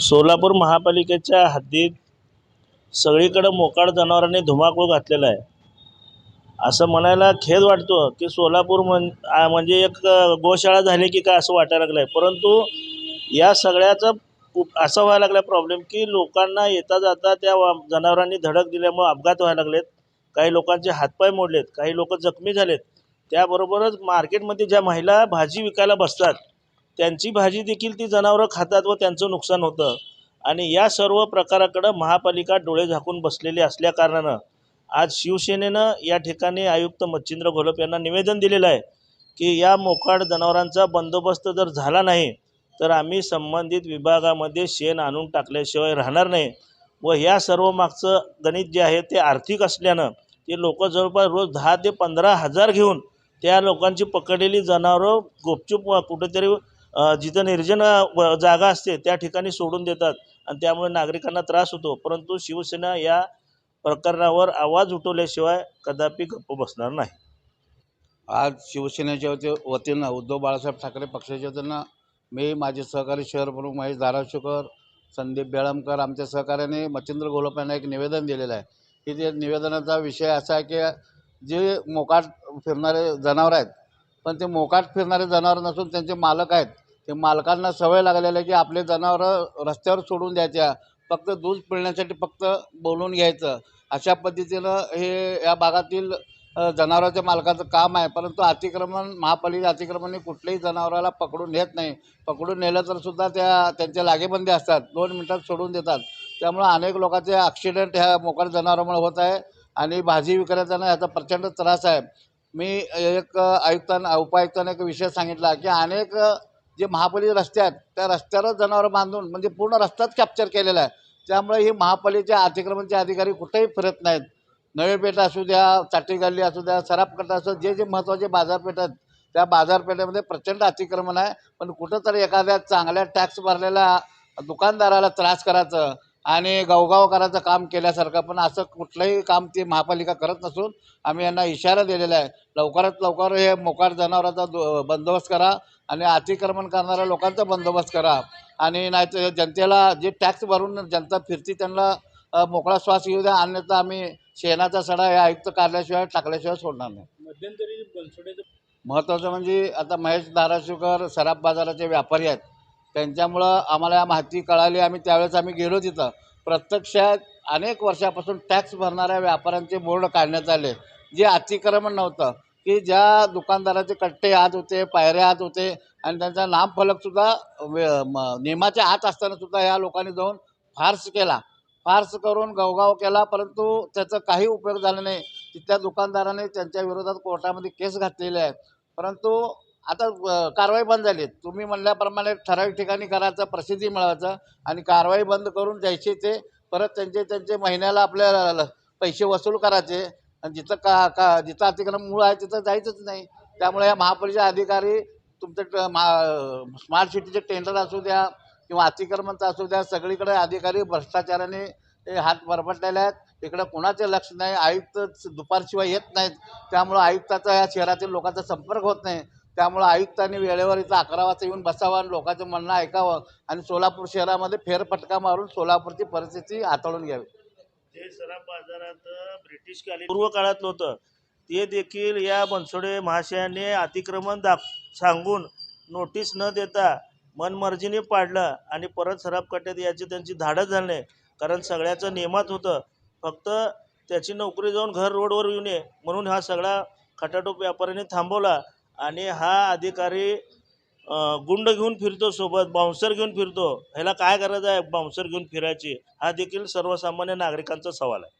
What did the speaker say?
सोलापूर महापालिकेच्या हद्दीत सगळीकडं मोकाड जनावरांनी धुमाकूळ घातलेला आहे. असं म्हणायला खेद वाटतो की सोलापूर म्हण म्हणजे एक गोशाळा झाली की काय असं वाटायला लागलं आहे परंतु या सगळ्याचा उप- असा व्हायला लागला प्रॉब्लेम की लोकांना येता जाता त्या जनावरांनी धडक दिल्यामुळं अपघात व्हायला लागलेत. काही लोकांचे हातपाय मोडलेत काही लोक जखमी झालेत. त्याबरोबरच मार्केटमध्ये ज्या महिला भाजी विकायला बसतात त्यांची भाजी देखील ती जनावरं खातात व त्यांचं नुकसान होतं. आणि या सर्व प्रकाराकडं महापालिका डोळे झाकून बसलेली असल्याकारणानं आज शिवसेनेनं या ठिकाणी आयुक्त मच्छिंद्र घोलप यांना निवेदन दिलेलं आहे की या मोकाड जनावरांचा बंदोबस्त जर झाला नाही तर आम्ही संबंधित विभागामध्ये शेण आणून टाकल्याशिवाय राहणार नाही. व या सर्व मागचं गणित जे आहे ते आर्थिक असल्यानं ते लोक जवळपास रोज दहा ते पंधरा हजार घेऊन त्या लोकांची पकडलेली जनावरं गुपचूप व कुठेतरी जिथं निर्जन व- जागा असते त्या ठिकाणी सोडून देतात आणि त्यामुळे नागरिकांना त्रास होतो. परंतु शिवसेना या प्रकरणावर आवाज उठवल्याशिवाय कदापि गप्प बसणार नाही. आज शिवसेनेच्या वती वतीनं उद्धव बाळासाहेब ठाकरे पक्षाच्या वतीनं मी माझे सहकारी शहर प्रमुख महेश धाराशिवकर संदीप बेळमकर आमच्या सहकार्याने मच्छिंद्र गोलप यांना एक निवेदन दिलेलं आहे. की ते निवेदनाचा विषय असा आहे की जे मोकाट फिरणारे जनावरं आहेत पण ते मोकाट फिरणारे जनावरं नसून त्यांचे मालक आहेत. ते मालकांना सवय लागलेली आहे की आपले जनावरं रस्त्यावर सोडून द्यायच्या. फक्त दूध पिळण्यासाठी फक्त बोलून घ्यायचं. अशा पद्धतीनं हे या भागातील जनावराच्या जनावरांच्या मालकाचं काम आहे. परंतु अतिक्रमण महापालिका अतिक्रमणाने कुठल्याही जनावराला पकडून नेत नाही. पकडून नेलं तर सुद्धा त्या त्यांच्या लागेबंदी असतात. दोन मिनटात सोडून देतात. त्यामुळं अनेक लोकांचे ॲक्सिडेंट ह्या मोकाट जनावरांमुळे होत आहे. आणि भाजी विक्रेत्यांना ह्याचा प्रचंड त्रास आहे. मी एक आयुक्तांना उपायुक्तांना एक विषय सांगितला की अनेक जे महापालिका रस्ते आहेत त्या रस्त्यावरच जनावरं बांधून म्हणजे पूर्ण रस्ताच कॅप्चर केलेला आहे. त्यामुळे ही महापालिकेच्या अतिक्रमणचे अधिकारी कुठेही फिरत नाहीत. नवे पेठ असू द्या चाटी गल्ली असू द्या सराफकट्टा असू जे जे महत्त्वाचे बाजारपेठ आहेत त्या बाजारपेठेमध्ये प्रचंड अतिक्रमण आहे. पण कुठंतरी एखाद्या चांगल्या टॅक्स भरलेल्या दुकानदाराला त्रास करायचं आणि गावगाव करायचं काम केल्यासारखं पण असं कुठलंही काम ती महापालिका करत नसून आम्ही यांना इशारा दिलेला आहे. लवकरात लवकर हे मोकाट जनावरांचा दो बंदोबस्त करा आणि अतिक्रमण करणाऱ्या लोकांचा बंदोबस्त करा. आणि नाहीतर जनतेला जे टॅक्स भरून जनता फिरती त्यांना मोकळा श्वास येऊ द्या. अन्यथा आम्ही शेणाचा सडा या आयुक्त काढल्याशिवाय टाकल्याशिवाय सोडणार नाही. मध्यंतरी महत्त्वाचं म्हणजे आता महेश धाराशिवकर सराफ बाजाराचे व्यापारी आहेत. त्यांच्यामुळं आम्हाला या माहिती कळाली. आम्ही त्यावेळेस आम्ही गेलो तिथं. प्रत्यक्षात अनेक वर्षापासून टॅक्स भरणाऱ्या व्यापाऱ्यांचे बोर्ड काढण्यात आले. जे अतिक्रमण नव्हतं की ज्या दुकानदाराचे कट्टे आत होते पायऱ्या आत होते आणि त्यांचा नामफलकसुद्धा म- नियमाच्या आत असताना सुद्धा या लोकांनी जाऊन फार्स केला. फार्स करून गवगाव केला परंतु त्याचा काही उपयोग झाला नाही. तिथल्या दुकानदाराने त्यांच्या विरोधात कोर्टामध्ये केस घातलेली आहे परंतु आता कारवाई बंद झाली. तुम्ही म्हणल्याप्रमाणे ठराविक ठिकाणी करायचं प्रसिद्धी मिळवायचं आणि कारवाई बंद करून द्यायचे ते परत त्यांचे त्यांचे महिन्याला आपल्याला पैसे वसूल करायचे. आणि जिथं का का जिथं अतिक्रम मूळ आहे तिथं जायचंच नाही. त्यामुळे या महापालिका अधिकारी तुमचं ट- मा स्मार्ट सिटीचे टेंडर असू द्या किंवा अतिक्रमणचं असू द्या सगळीकडे अधिकारी भ्रष्टाचाराने हात बरबटलेले आहेत. इकडं कुणाचे लक्ष नाही आयुक्त दुपारशिवाय येत नाहीत. त्यामुळं आयुक्ताचा या शहरातील लोकांचा संपर्क होत नाही. त्यामुळं आयुक्तांनी वेळेवर इथं अकरा वाजता येऊन बसावं आणि लोकांचं म्हणणं ऐकावं आणि सोलापूर शहरामध्ये फेरफटका मारून सोलापूरची परिस्थिती हाताळून घ्यावी. ते सराफ बाजारात ब्रिटिशकालीन पूर्व काळातलं होतं ते देखील या बनसोडे महाशयाने अतिक्रमण दाख सांगून नोटीस न देता मनमर्जीने पाडलं आणि परत सराफ कट्ट्यात याची त्यांची धाडच झाली कारण सगळ्याचं नियमात होतं. फक्त त्याची नोकरी जाऊन घर रोडवर येऊ नये म्हणून हा सगळा खटाटोप व्यापाऱ्याने थांबवला. आणि हा अधिकारी गुंड घेऊन फिरतो सोबत बाउन्सर घेऊन फिरतो. ह्याला काय गरज आहे बाउन्सर घेऊन फिरायची? हा देखील सर्वसामान्य नागरिकांचा सवाल आहे.